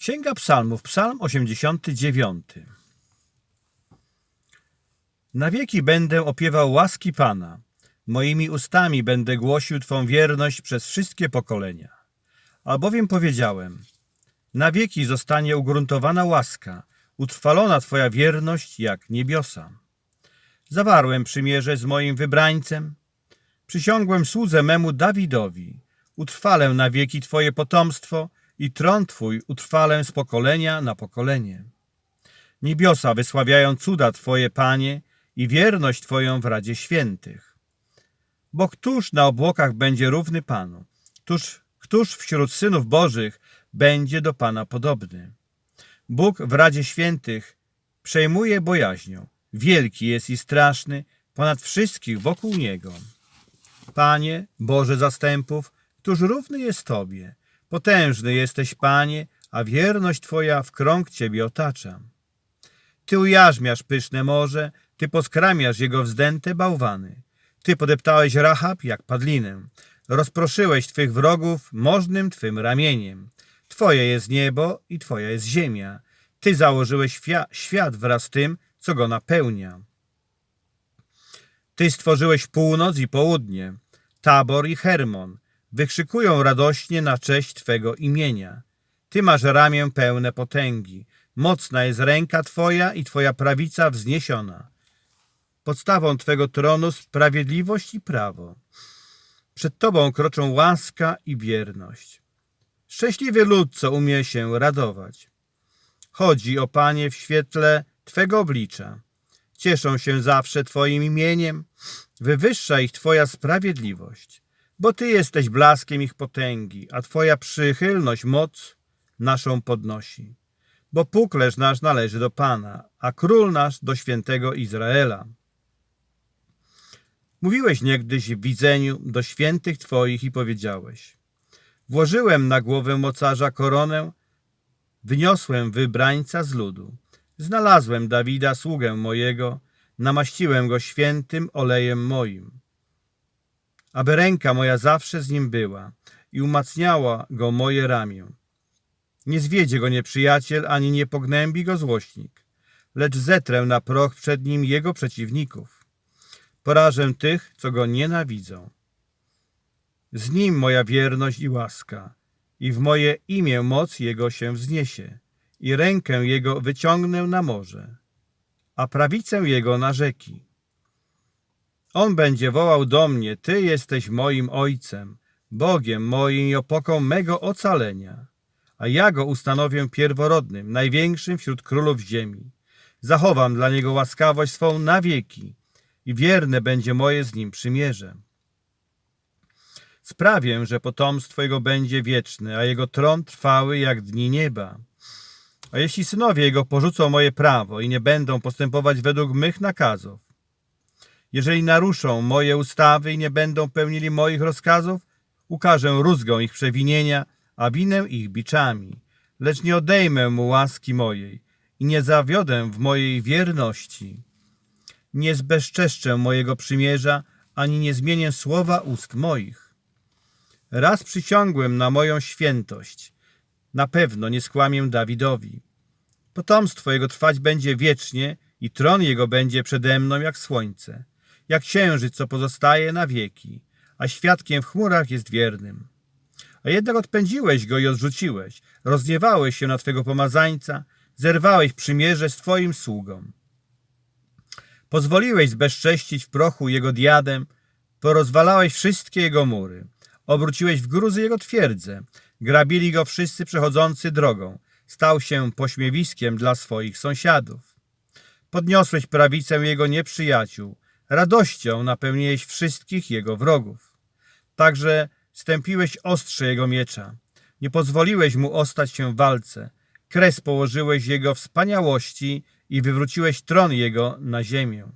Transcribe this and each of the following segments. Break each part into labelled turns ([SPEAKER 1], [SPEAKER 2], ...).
[SPEAKER 1] Księga Psalmów, Psalm 89. Na wieki będę opiewał łaski Pana. Moimi ustami będę głosił Twą wierność przez wszystkie pokolenia. Albowiem powiedziałem, na wieki zostanie ugruntowana łaska, utrwalona Twoja wierność jak niebiosa. Zawarłem przymierze z moim wybrańcem, przysiągłem słudze memu Dawidowi, utrwalę na wieki Twoje potomstwo i tron Twój utrwalę z pokolenia na pokolenie. Niebiosa wysławiają cuda Twoje, Panie, i wierność Twoją w Radzie Świętych. Bo któż na obłokach będzie równy Panu? Któż, któż wśród synów Bożych będzie do Pana podobny? Bóg w Radzie Świętych przejmuje bojaźnią. Wielki jest i straszny ponad wszystkich wokół Niego. Panie, Boże zastępów, któż równy jest Tobie? Potężny jesteś, Panie, a wierność Twoja w krąg Ciebie otacza. Ty ujarzmiasz pyszne morze, Ty poskramiasz jego wzdęte bałwany. Ty podeptałeś Rahab jak padlinę. Rozproszyłeś Twych wrogów możnym Twym ramieniem. Twoje jest niebo i Twoja jest ziemia. Ty założyłeś świa- świat wraz z tym, co go napełnia. Ty stworzyłeś północ i południe, Tabor i Hermon. Wykrzykują radośnie na cześć Twego imienia. Ty masz ramię pełne potęgi. Mocna jest ręka Twoja i Twoja prawica wzniesiona. Podstawą Twego tronu sprawiedliwość i prawo. Przed Tobą kroczą łaska i wierność. Szczęśliwy lud, co umie się radować. Chodzi o Panie w świetle Twego oblicza. Cieszą się zawsze Twoim imieniem. Wywyższa ich Twoja sprawiedliwość. Bo Ty jesteś blaskiem ich potęgi, a Twoja przychylność moc naszą podnosi. Bo puklerz nasz należy do Pana, a król nasz do świętego Izraela. Mówiłeś niegdyś w widzeniu do świętych Twoich i powiedziałeś Włożyłem na głowę mocarza koronę, wyniosłem wybrańca z ludu. Znalazłem Dawida, sługę mojego, namaściłem go świętym olejem moim. Aby ręka moja zawsze z nim była i umacniała go moje ramię. Nie zwiedzie go nieprzyjaciel, ani nie pognębi go złośnik, lecz zetrę na proch przed nim jego przeciwników. Porażę tych, co go nienawidzą. Z nim moja wierność i łaska, i w moje imię moc jego się wzniesie, i rękę jego wyciągnę na morze, a prawicę jego na rzeki. On będzie wołał do mnie, Ty jesteś moim Ojcem, Bogiem moim i opoką mego ocalenia, a ja go ustanowię pierworodnym, największym wśród królów ziemi. Zachowam dla niego łaskawość swą na wieki i wierne będzie moje z nim przymierze. Sprawię, że potomstwo jego będzie wieczne, a jego tron trwały jak dni nieba. A jeśli synowie jego porzucą moje prawo i nie będą postępować według mych nakazów, jeżeli naruszą moje ustawy i nie będą pełnili moich rozkazów, ukażę rózgą ich przewinienia, a winę ich biczami. Lecz nie odejmę mu łaski mojej i nie zawiodę w mojej wierności. Nie zbezczeszczę mojego przymierza, ani nie zmienię słowa ust moich. Raz przysiągłem na moją świętość. Na pewno nie skłamię Dawidowi. Potomstwo jego trwać będzie wiecznie i tron jego będzie przede mną jak słońce, jak księżyc, co pozostaje na wieki, a świadkiem w chmurach jest wiernym. A jednak odpędziłeś go i odrzuciłeś, rozgniewałeś się na twego pomazańca, zerwałeś przymierze z twoim sługą. Pozwoliłeś zbezcześcić w prochu jego diadem, porozwalałeś wszystkie jego mury, obróciłeś w gruzy jego twierdze, grabili go wszyscy przechodzący drogą, stał się pośmiewiskiem dla swoich sąsiadów. Podniosłeś prawicę jego nieprzyjaciół, radością napełniłeś wszystkich jego wrogów. Także stępiłeś ostrze jego miecza, nie pozwoliłeś mu ostać się w walce, kres położyłeś jego wspaniałości i wywróciłeś tron jego na ziemię.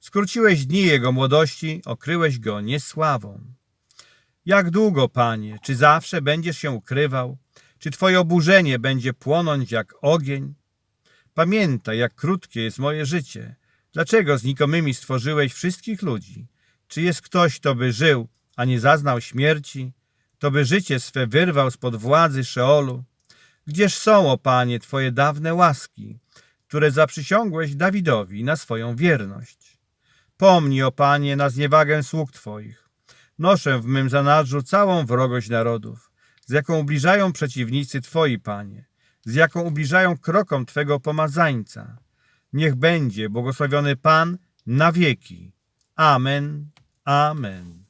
[SPEAKER 1] Skróciłeś dni jego młodości, okryłeś go niesławą. Jak długo, Panie, czy zawsze będziesz się ukrywał? Czy Twoje oburzenie będzie płonąć jak ogień? Pamiętaj, jak krótkie jest moje życie. Dlaczego znikomymi stworzyłeś wszystkich ludzi? Czy jest ktoś, kto by żył, a nie zaznał śmierci? Kto by życie swe wyrwał spod władzy Szeolu? Gdzież są, o Panie, Twoje dawne łaski, które zaprzysiągłeś Dawidowi na swoją wierność? Pomnij, o Panie, na zniewagę sług Twoich. Noszę w mym zanadrzu całą wrogość narodów, z jaką ubliżają przeciwnicy Twoi, Panie, z jaką ubliżają krokom Twego pomazańca. Niech będzie błogosławiony Pan na wieki. Amen. Amen.